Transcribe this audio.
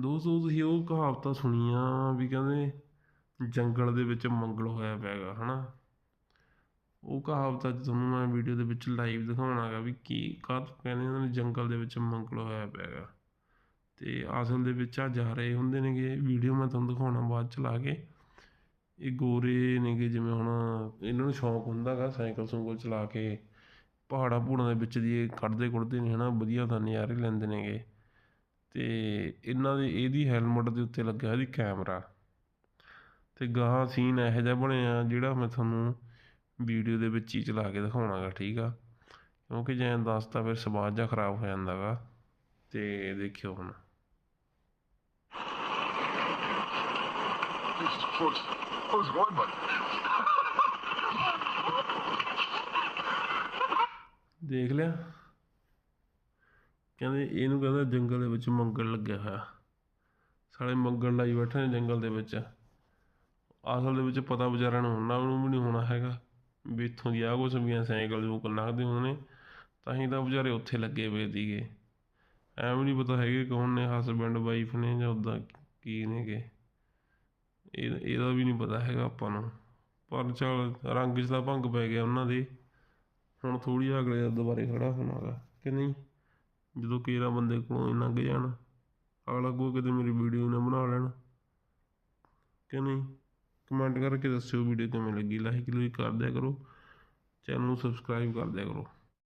ਦੋਸਤੋ, ਤੁਸੀਂ ਉਹ ਕਹਾਵਤਾਂ ਸੁਣੀਆਂ ਵੀ ਕਹਿੰਦੇ ਜੰਗਲ ਦੇ ਵਿੱਚ ਮੰਗਲ ਹੋਇਆ ਪਿਆ ਗਾ ਨਾ ਉਹ ਕਹਾਵਤ ਅੱਜ ਤੁਹਾਨੂੰ ਮੈਂ ਵੀਡੀਓ ਦੇ ਵਿੱਚ ਲਾਈਵ ਦਿਖਾਉਣਾਗਾ ਵੀ ਕੀ ਕਾਹ ਕਹਿੰਦੇ ਉਹਨਾਂ ਨੇ ਜੰਗਲ ਦੇ ਵਿੱਚ ਮੰਗਲ ਹੋਇਆ ਪਿਆ ਗਾ ਤੇ ਅਸਲ ਦੇ ਵਿੱਚ ਆ ਜਾ ਰਹੇ ਹੁੰਦੇ ਨੇਗੇ ਵੀਡੀਓ ਮੈਂ ਤੁਹਾਨੂੰ ਦਿਖਾਉਣਾ ਬਾਅਦ ਚ ਲਾ ਕੇ। ਇਹ ਗੋਰੇ ਨੇਗੇ ਜਿਵੇਂ ਹੁਣ ਇਹਨਾਂ ਨੂੰ ਸ਼ੌਂਕ ਹੁੰਦਾਗਾ ਸਾਈਕਲ ਸੂਕਲ ਚਲਾ ਕੇ ਪਹਾੜਾਂ ਪੂੜਾਂ ਦੇ ਵਿੱਚ ਦੀ ਇਹ ਕੱਢਦੇ ਕੁੱਢਦੇ ਨੇ, ਹਨਾ? ਵਧੀਆ ਤਾਂ ਨਜ਼ਾਰੇ ਲੈਂਦੇ ਨੇਗੇ। ਤੇ ਇਹਨਾਂ ਦੇ ਇਹਦੀ ਹੈਲਮਟ ਦੇ ਉੱਤੇ ਲੱਗਿਆ ਇਹਦੀ ਕੈਮਰਾ ਤੇ ਗਾਹਾਂ ਸੀਨ ਇਹੋ ਜਿਹਾ ਬਣਿਆ ਜਿਹੜਾ ਮੈਂ ਤੁਹਾਨੂੰ ਵੀਡੀਓ ਦੇ ਵਿੱਚ ਹੀ ਚਲਾ ਕੇ ਦਿਖਾਉਣਾਗਾ ਠੀਕ ਆ? ਕਿਉਂਕਿ ਜੇ ਦੱਸਤਾ ਫਿਰ ਸਵਾਦ ਜਿਹਾ ਖਰਾਬ ਹੋ ਜਾਂਦਾਗਾ। ਤੇ ਦੇਖਿਓ ਹੁਣ. ਦੇਖ ਲਿਆ? ਕਹਿੰਦੇ ਇਹਨੂੰ ਕਹਿੰਦਾ ਜੰਗਲ ਦੇ ਵਿੱਚ ਮੰਗਲ ਲੱਗਿਆ ਹੋਇਆ। ਸਾਲੇ ਮੰਗਲ ਲਾਈ ਬੈਠੇ ਨੇ ਜੰਗਲ ਦੇ ਵਿੱਚ। ਅਸਲ ਦੇ ਵਿੱਚ ਪਤਾ ਵਿਚਾਰਿਆਂ ਨੂੰ ਉਹਨਾਂ ਨੂੰ ਵੀ ਨਹੀਂ ਹੋਣਾ ਹੈਗਾ ਵੀ ਇੱਥੋਂ ਦੀ ਆਹ ਕੁਛ ਵੀ ਸਾਈਕਲ ਜੋ ਲੰਘਦੇ ਹੋਣੇ। ਤਾਂ ਹੀ ਤਾਂ ਵਿਚਾਰੇ ਉੱਥੇ ਲੱਗੇ ਪਏ ਸੀਗੇ। ਐਵੇਂ ਨਹੀਂ ਪਤਾ ਹੈਗੇ ਕੌਣ ਨੇ ਹਸਬੈਂਡ ਵਾਈਫ ਨੇ ਜਾਂ ਉੱਦਾਂ ਕੀ ਨੇਗੇ। ਇਹ, ਇਹਦਾ ਵੀ ਨਹੀਂ ਪਤਾ ਹੈਗਾ ਆਪਾਂ ਨੂੰ। ਪਰ ਚੱਲ ਰੰਗ 'ਚ ਭੰਗ ਪੈ ਗਿਆ ਉਹਨਾਂ ਦੇ। ਹੁਣ ਥੋੜੀ ਅਗਲੇ ਦਾ ਦੁਬਾਰੇ ਖੜਾ ਹੋਣਾਗਾ ਕਿ ਨਹੀਂ? ਜਦੋਂ ਕੇਰਾ ਬੰਦੇ ਕੋਲੋਂ ਹੀ ਲੰਘ ਜਾਣ। ਅਗਲਾ ਕੋ ਕਿਤੇ ਮੇਰੀ ਵੀਡੀਓ ਨਾ ਬਣਾ ਲੈਣ। ਕਿ ਨਹੀਂ? ਕਮੈਂਟ ਕਰਕੇ ਦੱਸਿਓ ਵੀਡੀਓ ਕਿਵੇਂ ਲੱਗੀ। ਲਾਈਕ ਲੂਈਕ ਕਰ ਦਿਆ ਕਰੋ। ਚੈਨਲ ਨੂੰ ਸਬਸਕ੍ਰਾਈਬ ਕਰ ਦਿਆ ਕਰੋ।